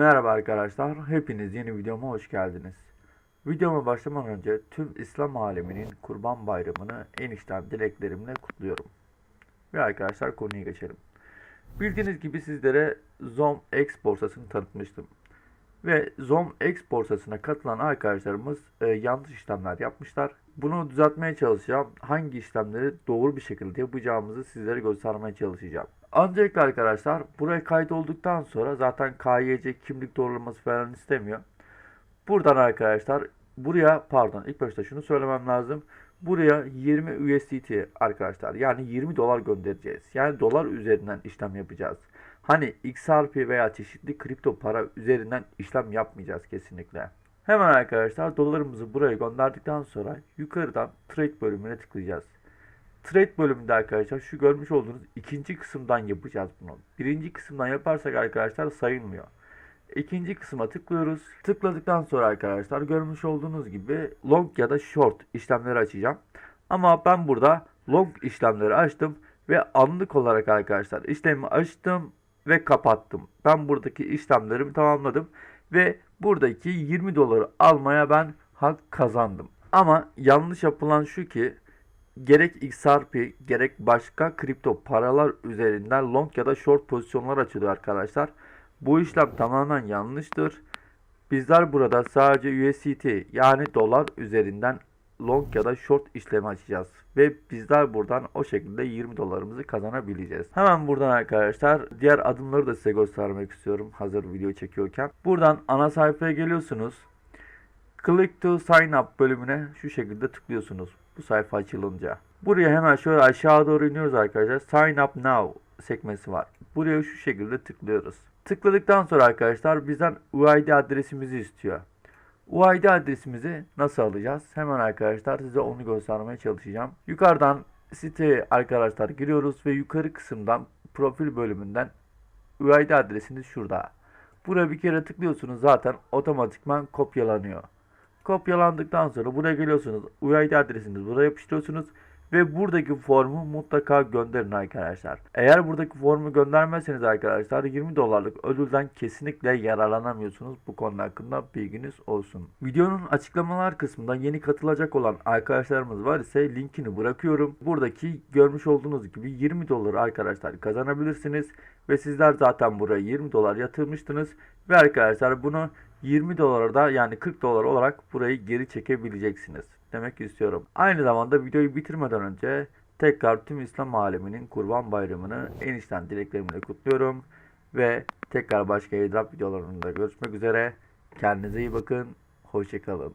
Merhaba arkadaşlar, hepiniz yeni videoma hoş geldiniz. Videoma başlamadan önce tüm İslam aleminin Kurban Bayramı'nı en içten dileklerimle kutluyorum. Ve arkadaşlar konuya geçelim. Bildiğiniz gibi sizlere ZomX borsasını tanıtmıştım. Ve ZomX borsasına katılan arkadaşlarımız e, yanlış işlemler yapmışlar. Bunu düzeltmeye çalışacağım. Hangi işlemleri doğru bir şekilde yapacağımızı sizlere göstermeye çalışacağım. Öncelikle arkadaşlar buraya kaydolduktan sonra zaten KYC kimlik doğrulaması falan istemiyor. Buradan arkadaşlar buraya pardon ilk başta şunu söylemem lazım. Buraya 20 USDT arkadaşlar yani 20 dolar göndereceğiz. Yani dolar üzerinden işlem yapacağız. Hani XRP veya çeşitli kripto para üzerinden işlem yapmayacağız kesinlikle. Hemen arkadaşlar dolarımızı buraya gönderdikten sonra yukarıdan trade bölümüne tıklayacağız. Trade bölümünde arkadaşlar şu görmüş olduğunuz ikinci kısımdan yapacağız bunu. Birinci kısımdan yaparsak arkadaşlar sayılmıyor. İkinci kısma tıklıyoruz. Tıkladıktan sonra arkadaşlar görmüş olduğunuz gibi long ya da short işlemleri açacağım. Ama ben burada long işlemleri açtım ve anlık olarak arkadaşlar işlemi açtım ve kapattım. Ben buradaki işlemlerimi tamamladım ve buradaki 20 doları almaya ben hak kazandım. Ama yanlış yapılan şu ki gerek XRP gerek başka kripto paralar üzerinden long ya da short pozisyonlar açılıyor arkadaşlar. Bu işlem tamamen yanlıştır. Bizler burada sadece USDT yani dolar üzerinden long ya da short işlemi açacağız. Ve bizler buradan o şekilde 20 dolarımızı kazanabileceğiz. Hemen buradan arkadaşlar diğer adımları da size göstermek istiyorum hazır video çekiyorken. Buradan ana sayfaya geliyorsunuz. Click to sign up bölümüne şu şekilde tıklıyorsunuz. Bu sayfa açılınca. Buraya hemen şöyle aşağı doğru iniyoruz arkadaşlar. Sign up now sekmesi var. Buraya şu şekilde tıklıyoruz. Tıkladıktan sonra arkadaşlar bizden UID adresimizi istiyor. UID adresimizi nasıl alacağız? Hemen arkadaşlar size onu göstermeye çalışacağım. Yukarıdan siteye arkadaşlar giriyoruz ve yukarı kısımdan profil bölümünden UID adresiniz şurada. Buraya bir kere tıklıyorsunuz zaten otomatikman kopyalanıyor. Kopyalandıktan sonra buraya geliyorsunuz. UID adresinizi buraya yapıştırıyorsunuz ve buradaki formu mutlaka gönderin arkadaşlar. Eğer buradaki formu göndermezseniz arkadaşlar 20 dolarlık ödülden kesinlikle yararlanamıyorsunuz. Bu konu hakkında bilginiz olsun. Videonun açıklamalar kısmında yeni katılacak olan arkadaşlarımız var ise linkini bırakıyorum. Buradaki görmüş olduğunuz gibi 20 dolar arkadaşlar kazanabilirsiniz. Ve sizler zaten buraya 20 dolar yatırmıştınız. Ve arkadaşlar bunu 20 dolara da yani 40 dolar olarak burayı geri çekebileceksiniz demek istiyorum. Aynı zamanda videoyu bitirmeden önce tekrar tüm İslam aleminin Kurban Bayramı'nı en içten dileklerimle kutluyorum. Ve tekrar başka airdrop videolarında görüşmek üzere. Kendinize iyi bakın. Hoşçakalın.